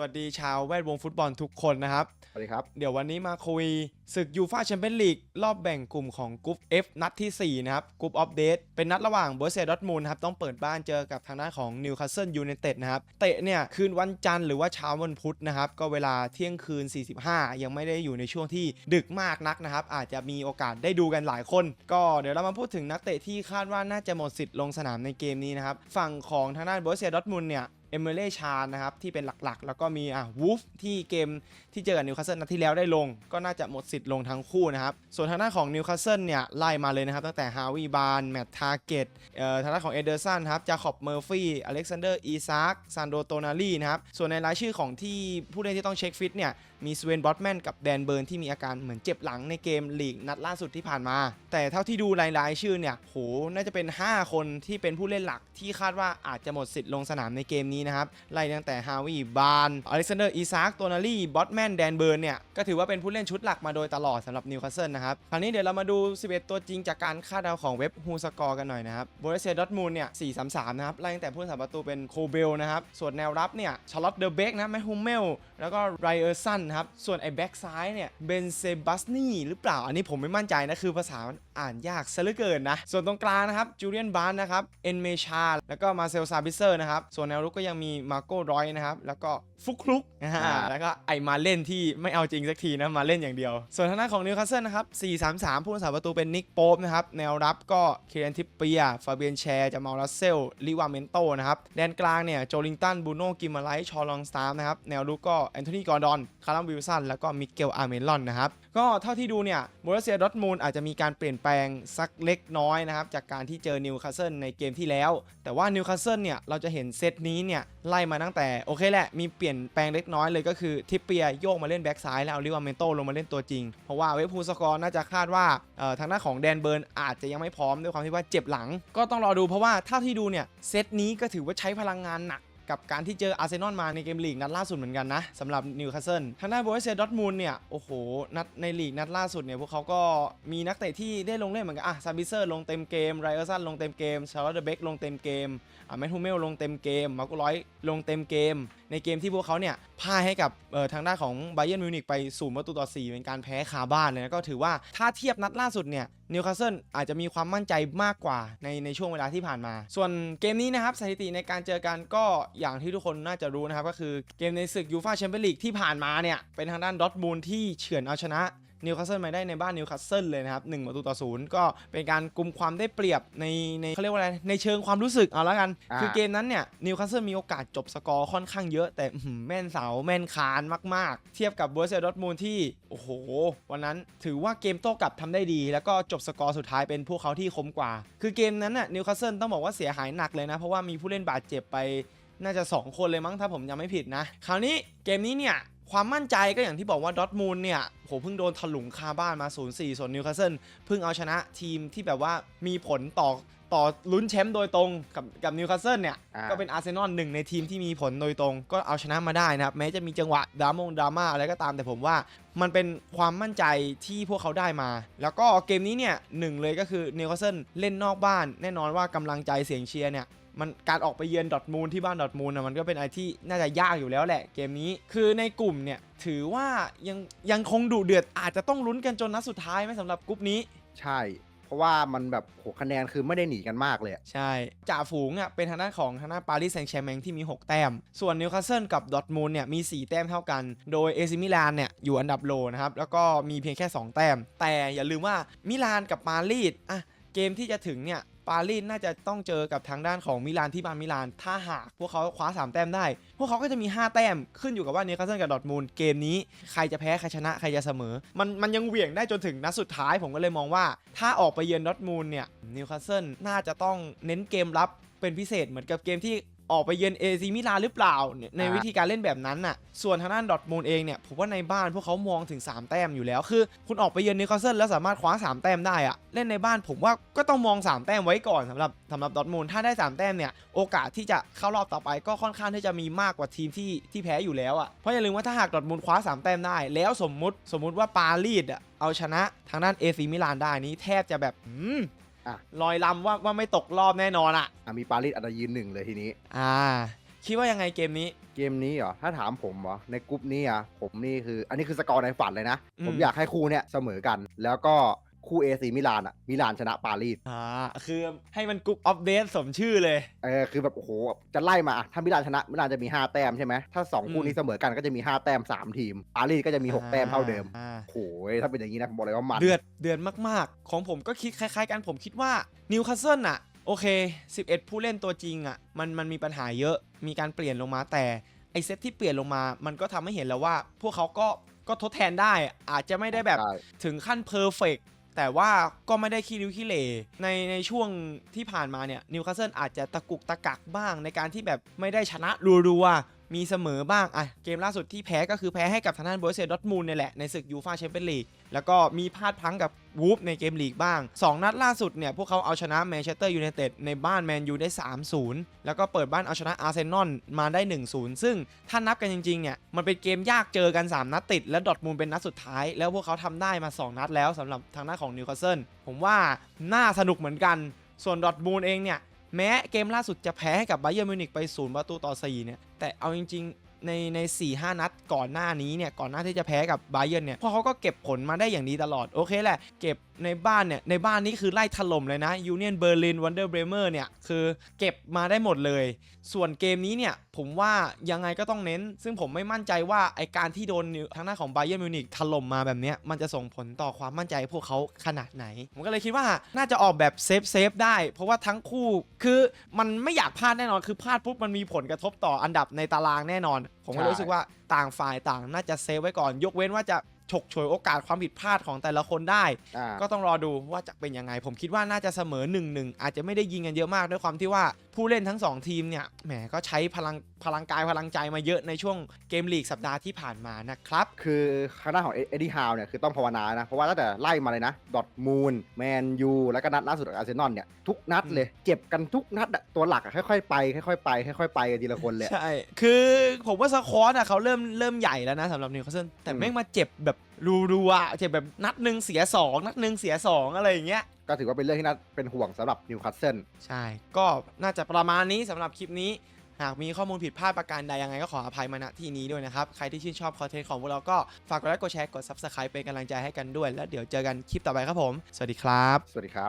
วัสดีชาวแวดวงฟุตบอลทุกคนนะครับ สวัสดีครับ เดี๋ยววันนี้มาคุยศึกยูฟาแชมเปี้ยนลีกรอบแบ่งกลุ่มของกรุ๊ป F นัดทีสี่4 นะครับกรุ๊ปออฟเดตเป็นนัดระหว่างเบอร์เซดอทมูลครับ ต้องเปิดบ้านเจอกับทางด้านของนิวคาสเซิลยูไนเต็ดนะครับ เตะเนี่ย คืนวันจันทร์หรือว่าเช้าวันพุธนะครับ ก็เวลาเที่ยงคืน 45 ยังไม่ได้อยู่ในช่วงที่ดึกมากนักนะครับ อาจจะมีโอกาสได้ดูกันหลายคน ก็เดี๋ยวเรามาพูดถึงนักเตะที่คาดว่าน่าจะหมดสิทธิ์ลงสนามในเกมนี้นะครับฝั่งของทางด้านเบอร์เซดอทมูลเนี่ย เอเมเล่ชาญนะครับที่เป็นหลักๆ แล้วก็มีอะวูฟที่เกมที่เจอกับนิวคาสเซิลนัดที่แล้วได้ลง ก็น่าจะหมดสิทธิ์ลงทั้งคู่นะครับ ส่วนทางด้านของนิวคาสเซิลเนี่ยไล่มาเลยนะครับ ตั้งแต่ฮาวิบานแมตต์ทาเกตเอ่อทางด้านของเอเดอร์สันครับจาคอบเมอร์ฟี่อเล็กซานเดอร์อีซาร์กซานโดโตนาลีนะครับ ส่วนในรายชื่อของที่ผู้เล่นที่ต้องเช็คฟิตเนี่ยมีสเวนบอตแมนกับแดนเบิร์นที่มีอาการเหมือนเจ็บหลังในเกมลีกนัดล่าสุดที่ผ่านมา แต่เท่าที่ดูรายรายชื่อเนี่ยโหน่าจะเป็น 5 คนที่เป็นผู้เล่นหลักที่คาดว่าอาจจะหมดสิทธิ์ลงสนามในเกมนี้นะครับไล่ตั้งแต่ฮาวิบานอเล็กซานเดอร์อีซาร์กโตนาลีบอตแมนแดนเบิร์นเนี่ยก็ถือว่าเป็นผู้เล่นชุดหลักมาโดยตลอดสำหรับนิวคาสเซิลนะครับคราวนี้เดี๋ยวเรามาดู 11 ตัวจริงจากการคาดเดาของเว็บฮูสกอร์กันหน่อยนะครับโบรเซียดอทมูลเนี่ย4-3-3นะครับไล่ตั้งแต่ผู้รักษาประตูเป็นโคเบลนะครับส่วนแนวรับเนี่ยชาร์ลอตเดอเบกนะแมคฮูเมลแล้วก็ไรเออร์สันครับส่วนไอ้แบ็กซ้ายเนี่ยเบนเซบัสนี่หรือเปล่าอันนี้ผมไม่มั่นใจนะคือภาษามันอ่านยากซะเหลือเกินนะส่วนตรงกลางนะครับจูเลียนบานนะครับเอ็นเมชาแล้วก็มาเซลซาบิเซอร์นะครับส่วนแนวรุกก็ยงมีมาโก้รอยนะครับ แล้วก็ฟุกลุกนะฮะอ่าแล้วก็ไอมาเล่นที่ไม่เอาจริงสักทีนะ มาเล่นอย่างเดียว ส่วนทางด้านของนิวคาสเซิลนะครับ 4-3-3 ผู้รักษาประตูเป็นนิกโป๊ปนะครับ แนวรับก็เคเรนทิปเปีย ฟาเบียนแชร์จามาลัสเซล ลิวาเมนโตนะครับ แดนกลางเนี่ยโจลิงตัน บูโน่กิมมาไลท์ชอลองสตาร์นะครับ แนวรุกก็แอนโทนีกอร์ดอน คารัมวิลสัน แล้วก็มิเกลอาร์เมลอนนะครับ ก็เท่าที่ดูเนี่ยโบรเซียดอทมูลอาจจะมีการเปลี่ยนแปลงสักเล็กน้อยนะครับจากการที่เจอนิวคาสเซิลในเกมที่แล้ว แต่ว่านิวคาสเซิลเนี่ยเราจะเห็นเซตนี้เนี่ยไล่มาตั้งแต่โอเคแหละมีเปลี่ยนแปลงเล็กน้อยเลยก็คือทิปเปียโยกมาเล่นแบ็กซ้ายแล้วเอาลิวาเมนโตลงมาเล่นตัวจริง เพราะว่าเวฟพูสกอร์น่าจะคาดว่าทางหน้าของแดนเบิร์นอาจจะยังไม่พร้อมด้วยความที่ว่าเจ็บหลัง ก็ต้องรอดูเพราะว่าเท่าที่ดูเนี่ยเซตนี้ก็ถือว่าใช้พลังงานหนัก กับการที่เจออาร์เซนอลมาในเกมลีกนัดล่าสุดเหมือนกันนะสำหรับนิวคาสเซิลทางด้านโบรเซียดอทมูลเนี่ยโอ้โหนัดในลีกนัดล่าสุดเนี่ยพวกเขาก็มีนักเตะที่ได้ลงเล่นเหมือนกันอะซาบิเซอร์ลงเต็มเกมไรเออร์ซันลงเต็มเกมชาร์ลอตเดเบกลงเต็มเกมอะแมทฮูเมลลงเต็มเกมมาร์โกร้อยลงเต็มเกม ในเกมที่พวกเขาเนี่ยพ่ายให้กับทางด้านของไบเยนมิวนิกไปศูนย์ประตูต่อ 4 เป็นการแพ้คาบ้านเลยนะก็ถือว่าถ้าเทียบนัดล่าสุดเนี่ยนิวคาสเซิลอาจจะมีความมั่นใจมากกว่าในในช่วงเวลาที่ผ่านมา ส่วนเกมนี้นะครับสถิติในการเจอกันก็อย่างที่ทุกคนน่าจะรู้นะครับ ก็คือเกมในศึกยูฟาแชมเปี้ยนลีกที่ผ่านมาเนี่ยเป็นทางด้านดอทมูลที่เฉือนเอาชนะ นิวคาสเซิลมาได้ในบ้านนิวคาสเซิลเลยนะครับ1ประตูต่อศูนย์ก็เป็นการกุมความได้เปรียบในในเขาเรียกว่าอะไรในเชิงความรู้สึกเอาละกันอ่าคือเกมนั้นเนี่ยนิวคาสเซิลมีโอกาสจบสกอร์ค่อนข้างเยอะ แต่อื้อหือแม่นเสาแม่นคานมาก ๆ เทียบกับเบอร์เซดอทมูลที่โอ้โห วันนั้นถือว่าเกมโต้กลับทำได้ดี แล้วก็จบสกอร์สุดท้ายเป็นพวกเขาที่คมกว่า คือเกมนั้นน่ะนิวคาสเซิลต้องบอกว่าเสียหายหนักเลยนะ เพราะว่ามีผู้เล่นบาดเจ็บไปน่าจะ 2 คนเลยมั้งถ้าผมจำไม่ผิดนะ คราวนี้เกมนี้เนี่ย ความมั่นใจก็อย่างที่บอกว่าดอทมูลเนี่ยโหเพิ่งโดนถลุงคาบ้านมา 0-4 ส่วนนิวคาสเซิลเพิ่งเอาชนะทีมที่แบบว่ามีผลต่อต่อลุ้นแชมป์โดยตรงกับกับนิวคาสเซิลเนี่ยอ่าก็เป็นอาร์เซนอลหนึ่งในทีมที่มีผลโดยตรง ก็เอาชนะมาได้นะครับ แม้จะมีจังหวะดรามงดราม่าอะไรก็ตามแต่ผมว่า มันเป็นความมั่นใจที่พวกเขาได้มา แล้วก็เกมนี้เนี่ยหนึ่งเลยก็คือนิวคาสเซิลเล่นนอกบ้าน แน่นอนว่ากำลังใจเสียงเชียร์เนี่ย มันการออกไปเยือนดอทมูลที่บ้านดอทมูลนะมันก็เป็นอะไรที่น่าจะยากอยู่แล้วแหละเกมนี้ คือในกลุ่มเนี่ยถือว่ายังยังคงดุเดือดอาจจะต้องลุ้นกันจนนัดสุดท้ายไหมสำหรับกลุ่มนี้ ใช่ เพราะว่ามันแบบโหคะแนนคือไม่ได้หนีกันมากเลยอะใช่จ่าฝูงอะเป็นทางด้านของทางด้านปารีสแซงต์แชร์แมงที่มี 6 แต้ม ส่วนนิวคาสเซิลกับดอร์ทมูลเนี่ยมี 4 แต้มเท่ากัน โดยเอซิมิลานเนี่ยอยู่อันดับโลนะครับ แล้วก็มีเพียงแค่ 2 แต้ม แต่อย่าลืมว่ามิลานกับปารีสอะเกมที่จะถึงเนี่ย ปารีสน่าจะต้องเจอกับทางด้านของมิลานที่บ้านมิลาน ถ้าหากพวกเขาคว้า 3 แต้มได้ พวกเขาก็จะมี 5 แต้ม ขึ้นอยู่กับว่านิวคาสเซิลกับดอทมูลเกมนี้ใครจะแพ้ ใครชนะ ใครจะเสมอ มันมันยังเหวี่ยงได้จนถึงนัดสุดท้ายผมก็เลยมองว่า ถ้าออกไปเยือนดอทมูลเนี่ยนิวคาสเซิลน่าจะต้องเน้นเกมรับเป็นพิเศษเหมือนกับเกมที่ ออกไปเยือนเอซีมิลานหรือเปล่าเนี่ยในวิธีการเล่นแบบนั้นน่ะ ส่วนทางด้านดอร์ทมูลเองเนี่ยผมว่าในบ้านพวกเขามองถึง 3 แต้มอยู่แล้ว คือ คุณออกไปเยือนนิวคาสเซิลแล้วสามารถคว้า 3 แต้มได้อะเล่นในบ้านผมว่าก็ต้องมอง 3 แต้มไว้ก่อนสำหรับสำหรับดอร์ทมูลถ้าได้ 3 แต้มเนี่ยโอกาสที่จะเข้ารอบต่อไปก็ค่อนข้างที่จะมีมากกว่าทีมที่ที่แพ้อยู่แล้วอะเพราะอย่าลืมว่าถ้าหากดอร์ทมูลคว้า 3 แต้มได้ แล้วสมมุติสมมุติว่าปารีสอะเอาชนะทางด้านเอซีมิลานได้นี้แทบจะแบบ อืมอะ ลอยลำว่าว่าไม่ตกรอบแน่นอนอะอะมีปารีสอันดับยืนหนึ่งเลยทีนี้ อ่า คิดว่ายังไงเกมนี้เกกมนี้เหรอ ถ้าถามผมเหรอ ในกรุ๊ปนี้อะ ผมนี่คือ อันนี้คือสกอร์ในฝันเลยนะ อืม ผมอยากให้คู่เนี่ยเสมอกัน แล้วก็ คู่เอซีมิลานอะมิลานชนะปารีสอ่าคือให้มันกรุ๊ปออฟเดตสมชื่อเลย เออคือแบบโอ้โหจะไล่มาอะถ้ามิลานชนะมิลานจะมี 5 แต้มใช่ไหมถ้า 2 คู่อืมนี้เสมอกันก็จะมี 5 แต้ม 3 ทีม ปารีสก็จะมี 6 แต้มเท่าเดิมอ่าโอ้โหถ้าเป็นอย่างนี้นะผมบอกเลยว่ามันเดือดเดือดมากๆ ของผมก็คิดคล้ายๆกันผมคิดว่านิวคาสเซิลอะโอเค 11 ผู้เล่นตัวจริงอะมันมันมีปัญหาเยอะมีการเปลี่ยนลงมาแต่ไอเซตที่เปลี่ยนลงมา มันก็ทำให้เห็นแล้วว่า พวกเขาก็ก็ทดแทนได้อาจจะไม่ได้แบบใช่ถึงขั้นเพอร์เฟก แต่ว่าก็ไม่ได้ขี้ริ้วขี้เหร่ในในช่วงที่ผ่านมาเนี่ยนิวคาสเซิลอาจจะตะกุกตะกักบ้างในการที่แบบไม่ได้ชนะรัวๆ มีเสมอบ้างอะเกมล่าสุดที่แพ้ก็คือแพ้ให้กับทางด้านโบรเซดอร์ทมูลเนี่ยแหละในศึกยูฟาแชมเปี้ยนลีกแล้วก็มีพลาดพังกับวูฟในเกมลีกบ้าง 2 นัดล่าสุดเนี่ยพวกเขาเอาชนะแมนเชสเตอร์ยูไนเต็ดในบ้านแมนยูได้ 3-0 แล้วก็เปิดบ้านเอาชนะอาร์เซนอลมาได้ 1-0 ซึ่งถ้านับกันจริงๆเนี่ยมันเป็นเกมยากเจอกัน 3 นัดติด และดอทมูลเป็นนัดสุดท้าย แล้วพวกเขาทำได้มา 2 นัดแล้วสำหรับทางด้านของนิวคาสเซิลผมว่าน่าสนุกเหมือนกัน ส่วนดอทมูลเองเนี่ย แม้เกมล่าสุดจะแพ้ให้กับไบเยอร์มิวนิกไป0ประตูต่อ4เนี่ยแต่เอาจริงๆ ในใน4-5นัดก่อนหน้านี้เนี่ยก่อนหน้าที่จะแพ้กับไบเยอร์เนี่ยพวกเขาก็เก็บผลมาได้อย่างดีตลอด โอเคแหละ เก็บในบ้านเนี่ยในบ้านนี้คือไล่ถล่มเลยนะยูเนียนเบอร์ลินวันเดอร์เบรเมอร์เนี่ยคือเก็บมาได้หมดเลย ส่วนเกมนี้เนี่ยผมว่ายังไงก็ต้องเน้น ซึ่งผมไม่มั่นใจว่าไอการที่โดนทางหน้าของไบเยอร์มิวนิกถล่มมาแบบเนี้ยมันจะส่งผลต่อความมั่นใจพวกเขาขนาดไหน ผมก็เลยคิดว่าน่าจะออกแบบเซฟเซฟได้ เพราะว่าทั้งคู่คือมันไม่อยากพลาดแน่นอนคือพลาดปุ๊บมันมีผลกระทบต่ออันดับในตารางแน่นอนผมก็รู้สึกว่าต่างฝ่ายต่างน่าจะเซฟไว้ก่อน ยกเว้นว่าจะ ฉกฉวยโอกาสความผิดพลาดของแต่ละคนได้ อ่าก็ต้องรอดูว่าจะเป็นยังไง ผมคิดว่าน่าจะเสมอ1นหนึ่งอาจจะไม่ได้ยิงกันเยอะมากด้วยความที่ว่าผู้เล่นทั้ง 2 ทีมเนี่ยแหมก็ใช้พลังพลังกายพลังใจมาเยอะในช่วงเกมลีกสัปดาห์ที่ผ่านมานะครับ คือคณะของเอ็ดดี้ฮาวเนี่ยคือต้องภาวนานะ เพราะว่าตั้งแต่ไล่มาเลยนะดอทมูลแมนยูแล้วก็นัดล่าสุดกับอาร์เซนอลเนี่ยทุกนัดเลยเจ็บกันทุกนัดอะตัวหลักอะค่อยๆไปค่อยๆไปค่อยๆไปกันทีละคนเลย ใช่ คือผมว่าสควอตอะเขาเริ่มเริ่มใหญ่แล้วนะสำหรับนิวคาสเซิลแต่อืม แม่งมาเจ็บแบบรัวๆเจ็บแบบนัดหนึ่งเสีย 2 นัดหนึ่งเสีย 2 อะไรอย่างเงี้ย ก็ถือว่าเป็นเรื่องที่น่าเป็นห่วงสำหรับนิวคาสเซิลใช่ ก็น่าจะประมาณนี้สำหรับคลิปนี้ หากมีข้อมูลผิดพลาดประการใดยังไงก็ขออภัยมาณที่นี้ด้วยนะครับ ใครที่ชื่นชอบคอนเทนต์ของพวกเราก็ฝากกดไลค์กดแชร์กด Subscribe เป็นกำลังใจให้กันด้วย แล้วเดี๋ยวเจอกันคลิปต่อไปครับผม สวัสดีครับ สวัสดีครับ